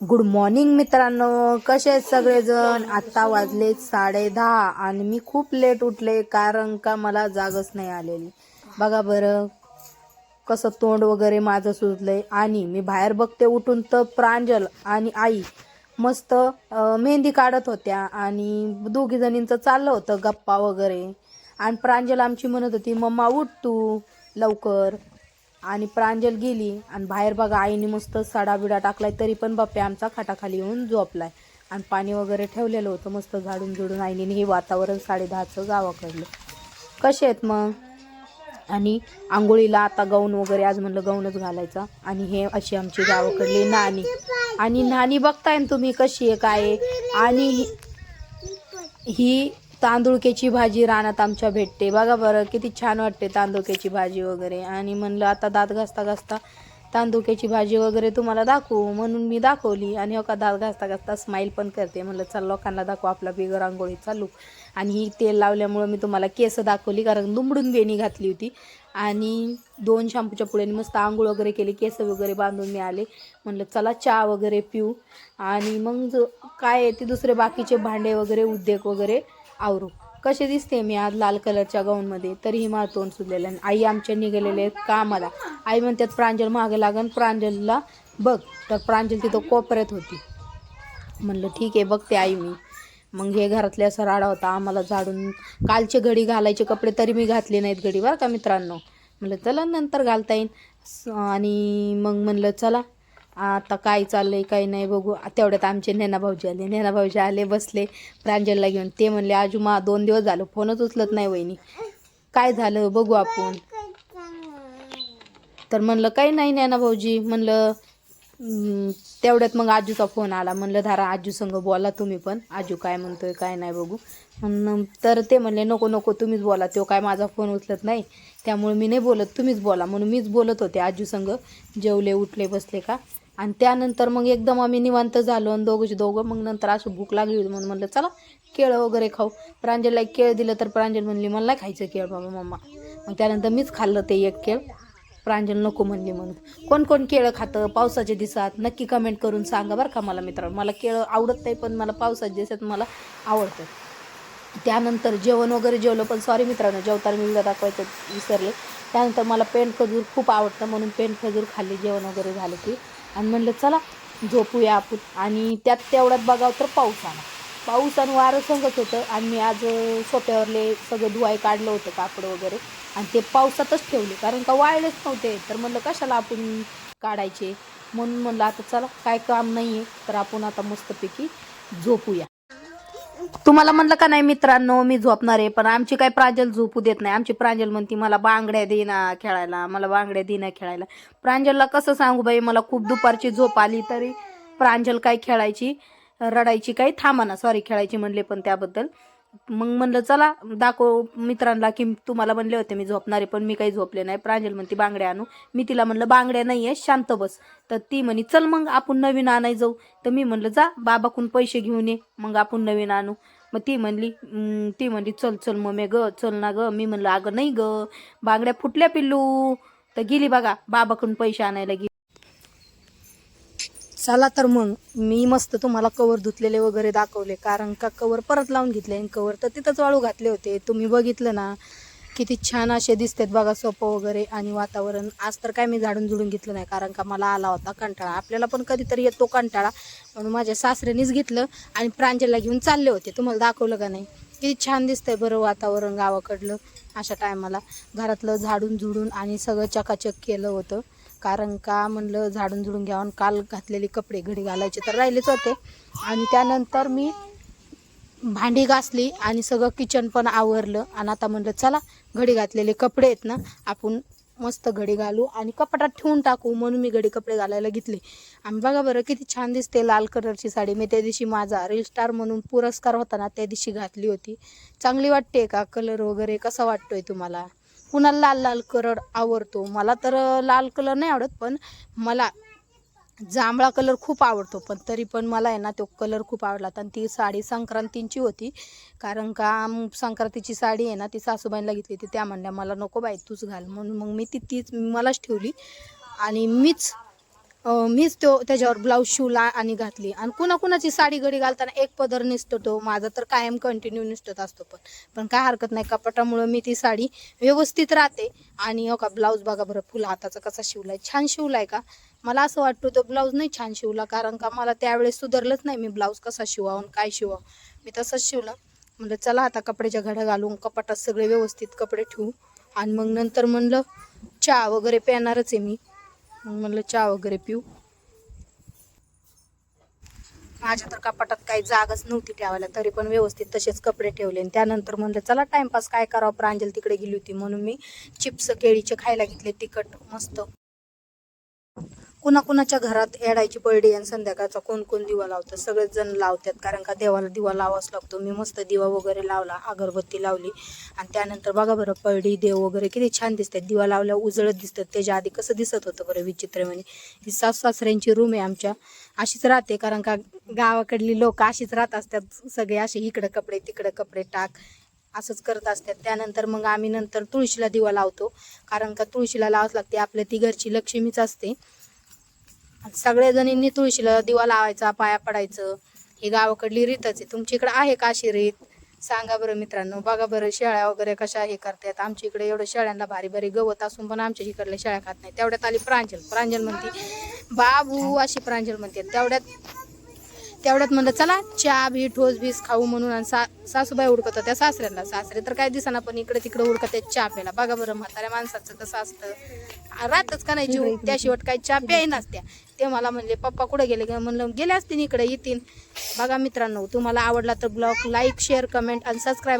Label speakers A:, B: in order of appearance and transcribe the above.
A: Good morning मित्रांनो. कसे आहेत सगळेजण? आत्ता वाजले साडे दहा आणि मी खूप लेट उठले कारण का मला जागच नाही आलेली. बघा बरं कसं तोंड वगैरे माझं सुजलंय. आणि मी बाहेर बघते उठून तर प्रांजल आणि आई मस्त मेहंदी काढत होत्या आणि दोघी जणींचं चाललं होतं गप्पा वगैरे. आणि प्रांजल आमची म्हणत होती मम्मा उठ तू लवकर. आणि प्रांजल गेली आणि बाहेर बघा आईने मस्त सडा बिडा टाकलाय तरी पण बाप्पे आमचा खाटाखाली येऊन झोपलाय. आणि पाणी वगैरे ठेवलेलं होतं मस्त झाडून झुडून आईने हे वातावरण साडे दहाचं गावाकडलं. कसे आहेत मग? आणि आंघोळीला आता गाऊन वगैरे आज म्हणलं गाऊनच घालायचा. आणि हे अशी आमची गावाकडली नानी आणि नानी बघताय ना तुम्ही कशी आहे काय आहे? आणि ही- ही तांदुळक्याची भाजी रानात आमच्या भेटते. बघा बरं किती छान वाटते तांदुळक्याची भाजी वगैरे. आणि म्हणलं आता दात घासता घासता तांदुळक्याची भाजी वगैरे तुम्हाला दाखवू म्हणून मी दाखवली. आणि अका का दात घासता घासता स्माईल पण करते. म्हणलं चल लोकांना दाखवू आपला बिगर आंघोळी चालू. आणि ही तेल लावल्यामुळं मी तुम्हाला केस दाखवली कारण दुमडून वेणी घातली होती. आणि दोन शॅम्पूच्या पुढे मस्त आंघोळ वगैरे केली केस वगैरे बांधून मी आले म्हणलं चला चहा वगैरे पिऊ. आणि मग काय आहे ते दुसरे बाकीचे भांडे वगैरे उद्योग वगैरे. आवरू. कसे दिसते मी आज लाल कलरच्या गाऊनमध्ये? तरीही मला तोंड सुजलेलं आहे आई आमच्या निघालेले आहेत कामाला. आई म्हणतात प्रांजल मागे लागन प्रांजलला बघ. तर प्रांजल तिथं कोपऱ्यात होती. म्हणलं ठीक आहे बघते आई मी. मग हे घरातल्या असं राडा होता आम्हाला झाडून कालचे घडी घालायचे कपडे तरी मी घातले नाहीत घडी बरं का मित्रांनो. म्हणलं चला नंतर घालता येईल. स- आणि मग म्हणलं चला आता काय चाललंय काही नाही बघू. तेवढ्यात आमचे नेना भाऊजी आले. नेना भाऊजी आले बसले प्रांजलला घेऊन. ते म्हणले आजू मा दोन दिवस झालं फोनच उचलत नाही वहिनी. काय झालं बघू आपण. तर म्हणलं काही नाही नेना भाऊजी. म्हणलं तेवढ्यात मग आजूचा फोन आला. म्हणलं धारा आजू संग बोला तुम्ही पण. आजू काय म्हणतोय काय नाही बघू. तर ते म्हणले नको नको तुम्हीच बोला. तो काय माझा फोन उचलत नाही. त्यामुळे मी नाही बोलत तुम्हीच बोला. म्हणून मीच बोलत होते आजू संग. जेवले उठले बसले का? आणि त्यानंतर मग एकदम आम्ही निवांत झालो आणि दोघं दोघं मग नंतर असं भूक लागली होती. म्हणून म्हणलं चला केळं वगैरे खाऊ. प्रांजलला एक केळ दिलं तर प्रांजल म्हणली मला नाही खायचं केळ बाबा मम्मा. मग त्यानंतर मीच खाल्लं ते एक केळ. प्रांजल नको म्हणली म्हणून. कोण कोण केळं खातं? पावसाच्या दिवसात नक्की कमेंट करून सांगा बरं का मला मित्रांनो. मला केळं आवडत नाही पण मला पावसाच्या दिवसात मला आवडतं. त्यानंतर जेवण वगैरे जेवलं पण सॉरी मित्रांनो जेवताना मी व्हिडिओ दाखवायचं विसरले. त्यानंतर मला पेंट खजूर खूप आवडतं म्हणून पेंट खजूर खाल्ली जेवण वगैरे झालं की. आणि म्हणलं चला झोपूया आपण. आणि त्यात तेवढ्यात बघावं तर पाऊस आला. पाऊस आणि वारं संगत होतं आणि मी आज सोप्यावरले सगळं धुवाय काढलं होतं कापड वगैरे. आणि ते पावसातच ठेवले. कारण का वाळलेच नव्हते. तर म्हणलं कशाला आपण काढायचे? म्हणून म्हणलं आता चला काय काम नाही आहे तर आपण आता मस्तपैकी झोपूया. तुम्हाला म्हणलं का नाही मित्रांनो मी झोपणार आहे पण आमची काय प्रांजल झोपू देत नाही. आमची प्रांजल म्हणती मला बांगड्या देना खेळायला मला बांगड्या देना खेळायला. प्रांजलला कसं सांगू बाई मला खूप दुपारची झोप आली तरी प्रांजल काय खेळायची रडायची काही थांबाना सॉरी खेळायची म्हणले पण त्याबद्दल. मग म्हणलं चला दाखव मित्रांना की तुम्हाला म्हणले होते मी झोपणारे पण मी काही झोपले नाही. प्रांजल म्हणते बांगड्या आणू. मी तिला म्हणलं बांगड्या नाही आहे शांत बस. तर ती म्हणे चल मग आपण नवीन आणाय जाऊ. तर मी म्हणलं जा बाबाकून पैसे घेऊन ये मग आपण नवीन आणू. मग ती म्हणली ती म्हणली चल चल मम्मी ग चल ना ग. मी म्हणलं अगं नाही ग बांगड्या फुटल्या पिल्लू. तर गेली बघा बाबाकडून पैसे आणायला गेली. चला तर मग. मी मस्त तुम्हाला कवर धुतलेले वगैरे दाखवले. कारण का कवर परत लावून घेतले आणि कवर तर तिथंच वाळू घातले होते. तुम्ही बघितलं ना किती छान असे दिसतात बघा सोपं वगैरे आणि वातावरण. आज तर काय मी झाडून झुडून घेतलं नाही कारण का मला आला होता कंटाळा. आपल्याला पण कधीतरी येतो कंटाळा. म्हणून माझ्या सासऱ्यानेच घेतलं आणि प्रांजलला घेऊन चालले होते. तुम्हाला दाखवलं का नाही? किती छान दिसतंय बरं वातावरण गावाकडलं अशा टायमाला घरातलं झाडून झुडून आणि सगळं चकाचक केलं होतं. कारण का म्हणलं झाडून झुडून घ्यावून काल घातलेले कपडे घडी घालायचे तर राहिलेच होते. आणि त्यानंतर मी भांडी घासली आणि सगळं किचन पण आवरलं. आणि आता म्हणलं चला घडी घातलेले कपडे आहेत ना आपण मस्त घडी घालू आणि कपाटात ठेवून टाकू म्हणून मी घडी कपडे घालायला घेतले. आणि बघा बरं किती छान दिसते लाल कलरची साडी. मी त्या दिवशी माझा रील स्टार म्हणून पुरस्कार होता ना त्या दिवशी घातली होती. चांगली वाटते का? कलर वगैरे कसा वाटतोय तुम्हाला? कुणाला लाल लाल कलर आवडतो. मला तर लाल कलर नाही आवडत पण मला जांभळा कलर खूप आवडतो. पण तरी पण मला आहे ना तो कलर खूप आवडला. आणि ती साडी संक्रांतींची होती. कारण का संक्रांतीची साडी आहे ना ती सासूबाईंना घेतली होती. त्या म्हणल्या मला नको बाई तूच घाल. म्हणून मग मी ती तीच मलाच ठेवली. आणि मीच मीच तो त्याच्यावर ब्लाऊज शिवला आणि घातली. आणि कुणा कुणाची साडी घडी घालताना एक पदर निसतो तो. माझा तर कायम कंटिन्यू निसतत असतो पण. पण काय हरकत नाही कपाटामुळं मी ती साडी व्यवस्थित राहते. आणि हो का ब्लाऊज बघा बरं फुल हाताचा कसा शिवलाय छान शिवलाय का? मला असं वाटतं तो ब्लाऊज नाही छान शिवला कारण का मला त्यावेळेस सुधारलंच नाही. मी ब्लाऊज कसा शिवावं आणि काय शिवावं मी तसंच शिवलं म्हणलं चला आता कपड्याच्या घड्या घालून कपाटात सगळे व्यवस्थित कपडे ठेवू. आणि मग नंतर म्हणलं चहा वगैरे पिणारच आहे मी. मग म्हणलं चहा वगैरे पिऊ. माझ्या तर कपाटात काही जागाच नव्हती ठेवायला तरी पण व्यवस्थित तसेच कपडे ठेवले. आणि त्यानंतर म्हणलं चला टाइमपास काय करावं? प्रांजल तिकडे गेली होती म्हणून मी चिप्स केळीचे खायला घेतले तिखट मस्त. कुणाकुणाच्या घरात एडायची पडली आणि संध्याकाळचा कोण कोण दिवा लावतं? सगळेच जण लावतात कारण का देवाला दिवा लावाच लागतो. मी मस्त दिवा वगैरे लावला अगरबत्ती लावली. आणि त्यानंतर बघा बरं पडडी देव वगैरे किती छान दिसतात. दिवा लावल्या उजळत दिसतात. त्याच्या आधी कसं दिसत होतं बरं विचित्र म्हणजे ही सासू सासऱ्यांची रूम आहे आमच्या. अशीच राहते कारण का गावाकडली लोक अशीच राहत असतात. सगळे असे इकडं कपडे तिकडं कपडे टाक असंच करत असतात. त्यानंतर मग आम्ही नंतर तुळशीला दिवा लावतो. कारण का तुळशीला लावाच लागते. आपल्या ती घरची लक्ष्मीच असते. सगळ्या जणींनी तुळशीला दिवा लावायचा पाया पडायचं. ही गावाकडली रीतच आहे. तुमच्या इकडे आहे का अशी रीत? सांगा बरं मित्रांनो. बघा बरं शेळ्या वगैरे कशा हे करतात. आमच्या इकडे एवढं शेळ्यांना भारी भारी गवत असून पण आमच्या इकडल्या शेळ्या खात नाही तेवढ्यात आली प्रांजल. प्रांजल म्हणते बाबू अशी प्रांजल म्हणते. तेवढ्यात तेवढ्यात म्हणलं चला चहा बी ठोस बीस खाऊ म्हणून. आणि सा सासूबाई उडकत होत्या सासऱ्यांना. सासरे तर काय दिसना पण इकडे तिकडे उडकत चहा प्यायला. बघा बरं म्हाताऱ्या माणसाचं कसं असतं. राहतच का नाही जीव? त्याशिवाय काही चहा प्याय नसत्या. ते मला म्हणले पप्पा कुठे गेले म्हणलं गेले असतील इकडे येतील. बघा मित्रांनो तुम्हाला आवडला तर ब्लॉग लाईक शेअर कमेंट आणि सबस्क्राईब